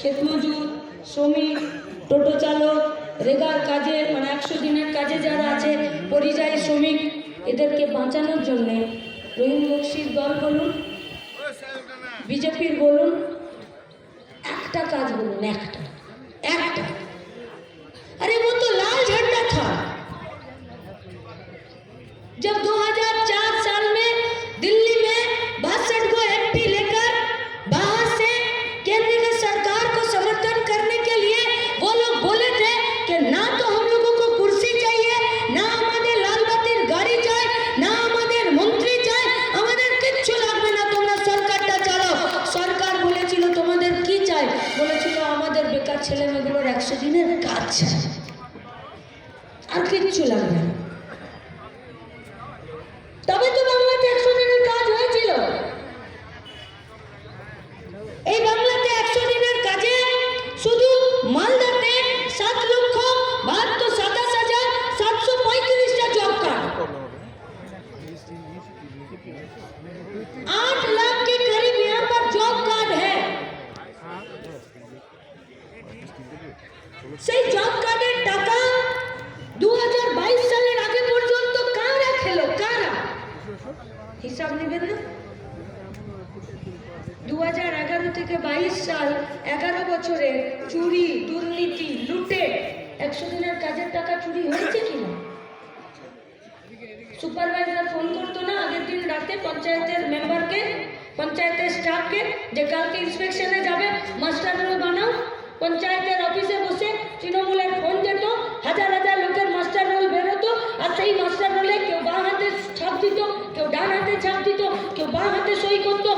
ক্ষেতমজুর শ্রমিক, টোটো চালক, রেগার কাজে মানে একশো দিনের কাজে যারা আছে, পরিযায়ী শ্রমিক, এদেরকে বাঁচানোর জন্যে রহিম বক্সির দল বলুন, বিজেপির বলুন, একটা কাজ বলুন, একটা একটা। ছেলে মেয়েগুলোর একশো দিনের কাজ আর কিচ্ছু লাগবে তবে তো বাংলাতে একশো দিনের কাজ হয়েছিল। এই বাংলাতে একশো দিনের কাজে শুধু মালদাতে সাত লক্ষ বাহাত্তর সাতাশ হাজার সাতশো পঁয়ত্রিশটা জব কার্ড। আট লাখ সেই জব কার্ডের টাকা দু হাজার বাইশ সালের আগে পর্যন্ত কারা খেলো? কারা? হিসাব নেবেন না? দু থেকে বাইশ সাল এগারো বছরে চুরি, দুর্নীতি, লুটে একশো দিনের কাজের টাকা চুরি হয়েছে কিনা? সুপারভাইজার ফোন করতো না আগের দিন রাতে পঞ্চায়েতের মেম্বারকে, পঞ্চায়েতের স্টাফকে যে কালকে ইন্সপেকশনে যাবে দিত কেউ ডান হাতে চাপ দিত কেউ বাঁ হাতে সই করতো